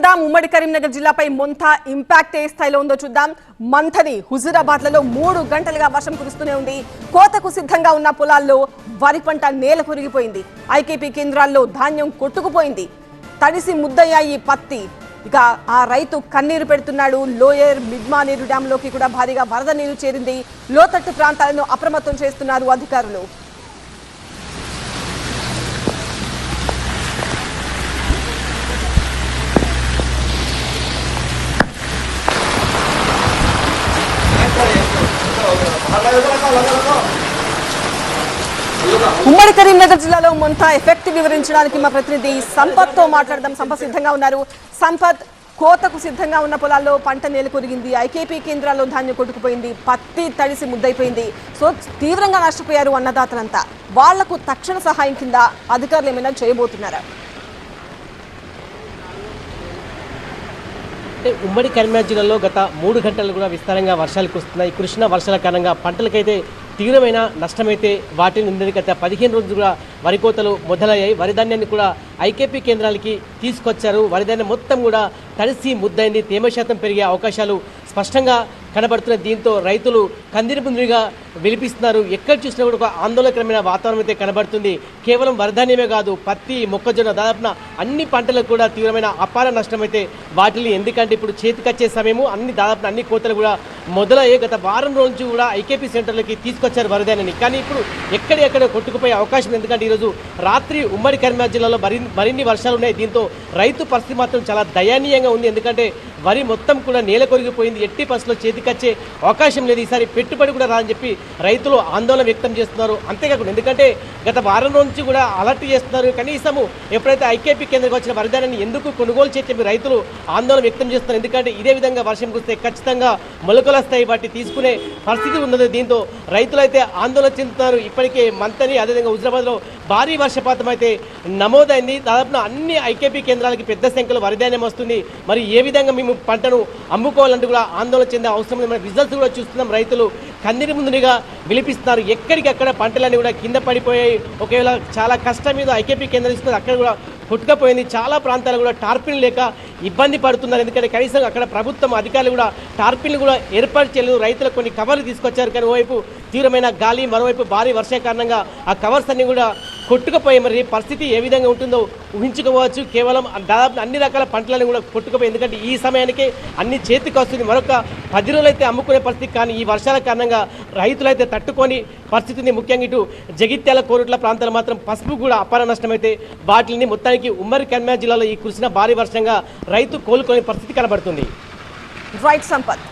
వెళ్దాం. ఉమ్మడి కరీంనగర్ జిల్లాపై మొంత ఇంపాక్ట్ ఏ స్థాయిలో ఉందో చూద్దాం. మంథని హుజురాబాద్లలో మూడు గంటలుగా వర్షం కురుస్తూనే ఉంది. కోతకు సిద్ధంగా ఉన్న పొలాల్లో వరి పంట నేల కొరిగిపోయింది. ఐకేపీ కేంద్రాల్లో ధాన్యం కొట్టుకుపోయింది. తడిసి ముద్దయ్యాయి పత్తి. ఇక ఆ రైతు కన్నీరు పెడుతున్నాడు. లోయర్ మిడ్మానేరు డ్యాంలోకి కూడా భారీగా వరద నీరు చేరింది. లోతట్టు ప్రాంతాలను అప్రమత్తం చేస్తున్నారు అధికారులు. ఉమ్మడి కరీంనగర్ జిల్లాలో మొంతా ఎఫెక్ట్ వివరించడానికి మా ప్రతినిధి సంపత్తో మాట్లాడదాం. సంపత్ సిద్ధంగా ఉన్నారు. సంపత్ కోతకు సిద్ధంగా ఉన్న పొలాల్లో పంట నేల కొరిగింది. ఐకేపీ కేంద్రాల్లో ధాన్యం కొట్టుకుపోయింది. పత్తి తడిసి ముద్దైపోయింది సో తీవ్రంగా నష్టపోయారు అన్నదాతలంతా. వాళ్ళకు తక్షణ సహాయం కింద అధికారులు ఏమైనా చేయబోతున్నారా? అంటే ఉమ్మడి కరీంనగర్ జిల్లాలో గత మూడు గంటలు కూడా విస్తారంగా వర్షాలు కురుస్తున్నాయి. కృష్ణ వర్షాల కారణంగా పంటలకైతే తీవ్రమైన నష్టమైతే వాటిని ఉందని గత పదిహేను రోజులు కూడా వరి కోతలు మొదలయ్యాయి. వరి ధాన్యాన్ని కూడా ఐకేపీ కేంద్రాలకి తీసుకొచ్చారు. వరి ధాన్యం మొత్తం కూడా తడిసి ముద్దైంది తేమ శాతం పెరిగే అవకాశాలు స్పష్టంగా కనబడుతున్న దీంతో రైతులు కందిరి ముందుగా విలిపిస్తున్నారు. ఎక్కడ చూసినా కూడా ఒక ఆందోళనకరమైన వాతావరణం అయితే కనబడుతుంది. కేవలం వరధాన్యమే కాదు పత్తి మొక్కజొన్న దాదాపున అన్ని పంటలకు కూడా తీవ్రమైన అపార నష్టం అయితే వాటిని ఎందుకంటే ఇప్పుడు చేతికొచ్చే సమయము అన్ని దాదాపు అన్ని కోతలు కూడా మొదలయ్యే గత వారం రోజు కూడా ఐకేపీ సెంటర్లకి తీసుకొచ్చారు. వరదానని. కానీ ఇప్పుడు ఎక్కడెక్కడ కొట్టుకుపోయే అవకాశం ఎందుకంటే ఈరోజు రాత్రి ఉమ్మడి కరీంనగర్ జిల్లాలో మరిన్ని వర్షాలు ఉన్నాయి దీంతో రైతు పరిస్థితి మాత్రం చాలా దయనీయంగా ఉంది. ఎందుకంటే వరి మొత్తం కూడా నేల కొరిగిపోయింది. ఎట్టి పరిస్థితిలో చేతికొచ్చే అవకాశం లేదు. ఈసారి పెట్టుబడి కూడా రాని చెప్పి రైతులు ఆందోళన వ్యక్తం చేస్తున్నారు. అంతేకాకుండా ఎందుకంటే గత వారం నుంచి కూడా అలర్ట్ చేస్తున్నారు. కనీసము ఎప్పుడైతే ఐకేపీ కేంద్రకు వచ్చిన వరిధానాన్ని ఎందుకు కొనుగోలు చేయని రైతులు ఆందోళన వ్యక్తం చేస్తున్నారు. ఎందుకంటే ఇదే విధంగా వర్షం కురిస్తే ఖచ్చితంగా మొలకలు వస్తాయి వాటి తీసుకునే పరిస్థితి ఉన్నది. దీంతో రైతులు అయితే ఆందోళన చెందుతున్నారు. ఇప్పటికే మంతని అదేవిధంగా హుజరాబాద్లో భారీ వర్షపాతం అయితే నమోదైంది. దాదాపు అన్ని ఐకేపీ కేంద్రాలకి పెద్ద సంఖ్యలో వరిధాన్యం వస్తుంది. మరి ఏ విధంగా మేము పంటను అమ్ముకోవాలంటే కూడా ఆందోళన చెందే అవసరం లేదు మన రిజల్ట్స్ కూడా చూస్తున్నాం. రైతులు కందిరి ముందుగా విలిపిస్తున్నారు. ఎక్కడికక్కడ పంటలన్నీ కూడా కింద పడిపోయాయి. ఒకవేళ చాలా కష్టం మీద ఐకేపీ కేంద్రం ఇస్తుంది అక్కడ కూడా కొట్టుకపోయింది. చాలా ప్రాంతాలు కూడా టార్పిన్ లేక ఇబ్బంది పడుతున్నారు. ఎందుకంటే కనీసం అక్కడ ప్రభుత్వం అధికారులు కూడా టార్పిన్లు కూడా ఏర్పాటు చేయలేదు. రైతులకు కొన్ని కవర్లు తీసుకొచ్చారు. కానీ ఓవైపు తీవ్రమైన గాలి మరోవైపు భారీ వర్షం కారణంగా ఆ కవర్స్ అన్ని కూడా కొట్టుకపోయి మరి పరిస్థితి ఏ విధంగా ఉంటుందో ఊహించుకోవచ్చు. కేవలం దాదాపు అన్ని రకాల పంటలను కూడా కొట్టుకుపోయి ఎందుకంటే ఈ సమయానికి అన్ని చేతికి వస్తుంది. మరొక పది రోజులు అయితే అమ్ముకునే పరిస్థితి కానీ ఈ వర్షాల కారణంగా రైతులైతే తట్టుకొని పరిస్థితిని ముఖ్యంగా ఇటు జగిత్యాల కోరుట్ల ప్రాంతాలు మాత్రం పసుపు కూడా అపార నష్టం అయితే వాటిని మొత్తానికి ఉమ్మడి కన్మా జిల్లాలో ఈ కురిసిన భారీ వర్షంగా రైతు కోలుకునే పరిస్థితి కనబడుతుంది. రైట్ సంపత్.